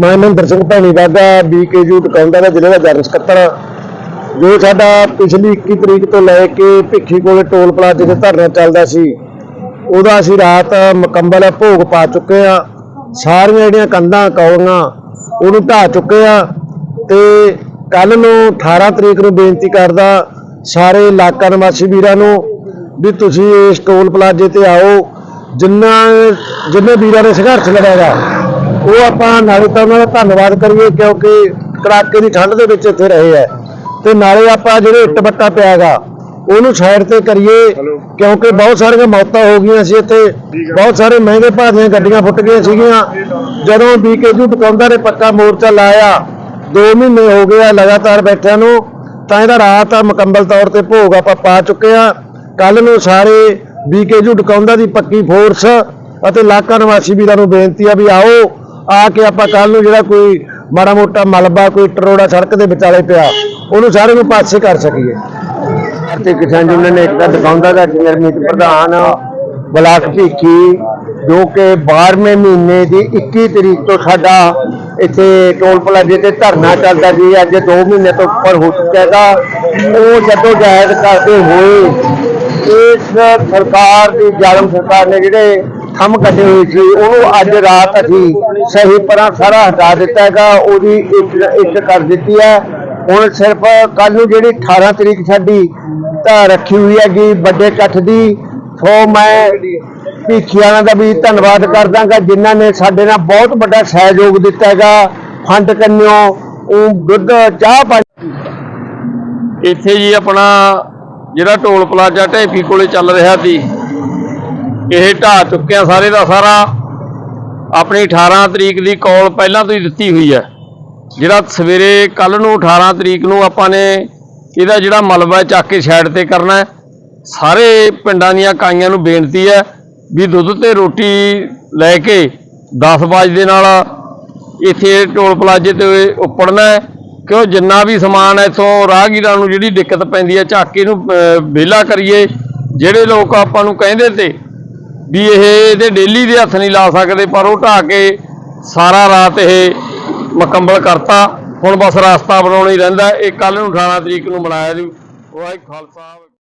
ਮੈਂ ਮਹਿੰਦਰ ਸਿੰਘ ਭੈਣੀ ਦਾਗਾ ਬੀਕੇਯੂ ਟਕਾਉਂਦਾ ਦਾ ਜ਼ਿਲ੍ਹੇ ਦਾ ਜਨਰਲ ਸਕੱਤਰ ਹਾਂ। ਜੋ ਸਾਡਾ ਪਿਛਲੀ 21 ਤਰੀਕ ਤੋਂ ਲੈ ਕੇ ਭਿੱਖੀ ਕੋਲੇ ਟੋਲ ਪਲਾਜ਼ੇ ਤੇ ਧਰਨਾ ਚੱਲਦਾ ਸੀ, ਉਹਦਾ ਅਸੀਂ ਰਾਤ ਮੁਕੰਮਲ ਭੋਗ ਪਾ ਚੁੱਕੇ ਆ ਸਾਰੀਆਂ ਜਿਹੜੀਆਂ ਕੰਧਾਂ ਕੌਲੀਆਂ ਉਹਨੂੰ ਢਾਹ ਚੁੱਕੇ ਆ ਤੇ ਕੱਲ ਨੂੰ 18 ਤਰੀਕ ਨੂੰ ਬੇਨਤੀ ਕਰਦਾ ਸਾਰੇ ਇਲਾਕਾ ਨਿਵਾਸੀ ਵੀਰਾਂ ਨੂੰ ਵੀ ਤੁਸੀਂ ਇਸ ਟੋਲ ਪਲਾਜ਼ੇ ਤੇ ਆਓ, ਜਿੰਨਾ ਜਿੰਨੇ ਵੀਰਾਂ ਨੇ ਸੰਘਰਸ਼ ਲੜਾਇਆ ਉਹ ਆਪਾਂ ਨਾਲੇ ਤਾਂ ਉਹਨਾਂ ਦਾ ਧੰਨਵਾਦ ਕਰੀਏ ਕਿਉਂਕਿ ਕੜਾਕੇ ਦੀ ਠੰਡ ਦੇ ਵਿੱਚ ਇੱਥੇ ਰਹੇ ਹੈ ਤੇ ਨਾਲੇ ਆਪਾਂ ਜਿਹੜੇ ਇੱਟ ਬੱਟਾ ਪਿਆਗਾ ਉਹਨੂੰ ਸਾਈਡ ਤੇ ਕਰੀਏ ਕਿਉਂਕਿ ਬਹੁਤ ਸਾਰੀਆਂ ਮੌਤਾਂ ਹੋ ਗਈਆਂ ਸੀ ਇੱਥੇ। ਬਹੁਤ ਸਾਰੇ ਮਹਿੰਗੇ ਭਾਅ ਦੀਆਂ ਗੱਡੀਆਂ ਫੁੱਟ ਗਈਆਂ ਸੀਗੀਆਂ। ਜਦੋਂ ਬੀਕੇਯੂ ਟਕਾਉਂਦਾ ਨੇ ਪੱਕਾ ਮੋਰਚਾ ਲਾਇਆ 2 ਮਹੀਨੇ ਹੋ ਗਏ ਆ ਲਗਾਤਾਰ ਬੈਠਿਆਂ ਨੂੰ। ਤਾਂ ਇਹਦਾ ਰਾਤ ਆ ਮੁਕੰਮਲ ਤੌਰ ਤੇ ਭੋਗ ਆਪਾਂ ਪਾ ਚੁੱਕੇ ਆ। ਕੱਲ ਨੂੰ ਸਾਰੇ ਬੀਕੇਯੂ ਟਕਾਉਂਦਾ ਦੀ ਪੱਕੀ ਫੋਰਸ ਅਤੇ ਇਲਾਕਾ ਨਿਵਾਸੀ ਵੀਰਾਂ ਨੂੰ ਬੇਨਤੀ ਆ ਵੀ ਆਓ ਆ ਕੇ ਆਪਾਂ ਕੱਲ ਨੂੰ ਜਿਹੜਾ ਕੋਈ ਮਾੜਾ ਮੋਟਾ ਮਲਬਾ, ਕੋਈ ਟਰੋੜਾ ਸੜਕ ਦੇ ਵਿਚਾਲੇ ਪਿਆ, ਉਹਨੂੰ ਸਾਰੇ ਨੂੰ ਪਾਸੇ ਕਰ ਸਕੀਏ। ਭਾਰਤੀ ਕਿਸਾਨ ਯੂਨੀਅਨ ਨੇ ਇੱਕ ਦਿਖਾਉਂਦਾ ਦਾ ਜਨਰਮੀਤ ਪ੍ਰਧਾਨ ਬਲਾਕ ਭੀਖੀ, ਜੋ ਕਿ 12ਵੇਂ ਮਹੀਨੇ ਦੀ 21 ਤਰੀਕ ਤੋਂ ਸਾਡਾ ਇੱਥੇ ਟੋਲ ਪਲਾਜ਼ੇ ਤੇ ਧਰਨਾ ਚੱਲਦਾ ਜੀ ਅੱਜ 2 ਮਹੀਨੇ ਤੋਂ ਉੱਪਰ ਹੋ ਚੁੱਕਿਆ ਹੈਗਾ। ਉਹ ਜਦੋਂ ਜਾਇਜ਼ ਕਰਦੇ ਹੋਏ, ਇਸ ਸਰਕਾਰ ਦੀ ਜ਼ਾਲਮ ਸਰਕਾਰ ਨੇ ਜਿਹੜੇ ਥੰਮ ਕੱਢੇ ਹੋਏ ਸੀ, ਉਹਨੂੰ ਅੱਜ ਰਾਤ ਅਸੀਂ ਸਹੀ ਪਰਾਂ ਸਾਰਾ ਹਟਾ ਦਿੱਤਾ ਹੈਗਾ, ਉਹਦੀ ਇੱਕ ਇੱਕ ਕਰ ਦਿੱਤੀ ਹੈ। ਹੁਣ ਸਿਰਫ ਕੱਲ ਨੂੰ ਜਿਹੜੀ 18 ਤਰੀਕ ਸਾਡੀ ਤਾਂ ਰੱਖੀ ਹੋਈ ਹੈਗੀ, ਵੱਡੇ ਇਕੱਠ ਦੀ, ਸੋ ਮੈਂ ਭੀਖੀਆਂ ਦਾ ਵੀ ਧੰਨਵਾਦ ਕਰਦਾਗਾ ਜਿਨ੍ਹਾਂ ਨੇ ਸਾਡੇ ਨਾਲ ਬਹੁਤ ਵੱਡਾ ਸਹਿਯੋਗ ਦਿੱਤਾ ਹੈਗਾ। ਫੰਡ ਕੰਨਿਓ, ਉਹ ਦੁੱਧ, ਚਾਹ ਪਾਣੀ। ਇੱਥੇ ਜੀ ਆਪਣਾ ਜਿਹੜਾ ਟੋਲ ਪਲਾਜ਼ਾ ਢੇਪੀ ਕੋਲੇ ਚੱਲ ਰਿਹਾ ਸੀ ਇਹ ਢਾਹ ਚੁੱਕਿਆ ਸਾਰੇ ਦਾ ਸਾਰਾ। ਆਪਣੀ 18 ਤਰੀਕ ਦੀ ਕਾਲ ਪਹਿਲਾਂ ਤੋਂ ਹੀ ਦਿੱਤੀ ਹੋਈ ਹੈ। ਜਿਹੜਾ ਸਵੇਰੇ ਕੱਲ ਨੂੰ 18 ਤਰੀਕ ਨੂੰ ਆਪਾਂ ਨੇ ਇਹਦਾ ਜਿਹੜਾ ਮਲਬਾ ਚੱਕ ਕੇ ਸਾਈਡ ਤੇ ਕਰਨਾ ਸਾਰੇ ਪਿੰਡਾਂ ਦੀਆਂ ਕਾਈਆਂ ਨੂੰ ਬੇਨਤੀ ਹੈ ਵੀ ਦੁੱਧ ਤੇ ਰੋਟੀ ਲੈ ਕੇ 10 ਵਜੇ ਦੇ ਨਾਲ ਇੱਥੇ ਟੋਲ ਪਲਾਜ਼ੇ ਤੇ ਉੱਪੜਨਾ ਕਿਉਂ ਜਿੰਨਾ ਵੀ ਸਮਾਨ ਹੈ, ਇਥੋਂ ਰਾਹਗੀਰਾਂ ਨੂੰ ਜਿਹੜੀ ਦਿੱਕਤ ਪੈਂਦੀ ਹੈ ਝਾਕੇ ਨੂੰ ਵਿਹਲਾ ਕਰੀਏ। ਜਿਹੜੇ ਲੋਕ ਆਪਾਂ ਨੂੰ ਕਹਿੰਦੇ ਤੇ ਵੀ ਇਹ ਇਹਦੇ ਡੇਲੀ ਦੇ ਹੱਥ ਨਹੀਂ ਲਾ ਸਕਦੇ, ਪਰ ਉਹ ਢਾਹ ਕੇ ਸਾਰਾ ਰਾਤ ਇਹ ਮੁਕੰਮਲ ਕਰਤਾ। ਹੁਣ ਬਸ ਰਸਤਾ ਬਣਾਉਣਾ ਹੀ ਰਹਿੰਦਾ। ਇਹ ਕੱਲ ਨੂੰ 18 ਤਰੀਕ ਨੂੰ ਬਣਾਇਆ ਜੀ ਵਾਹਿਗੁਰੂ ਖਾਲਸਾ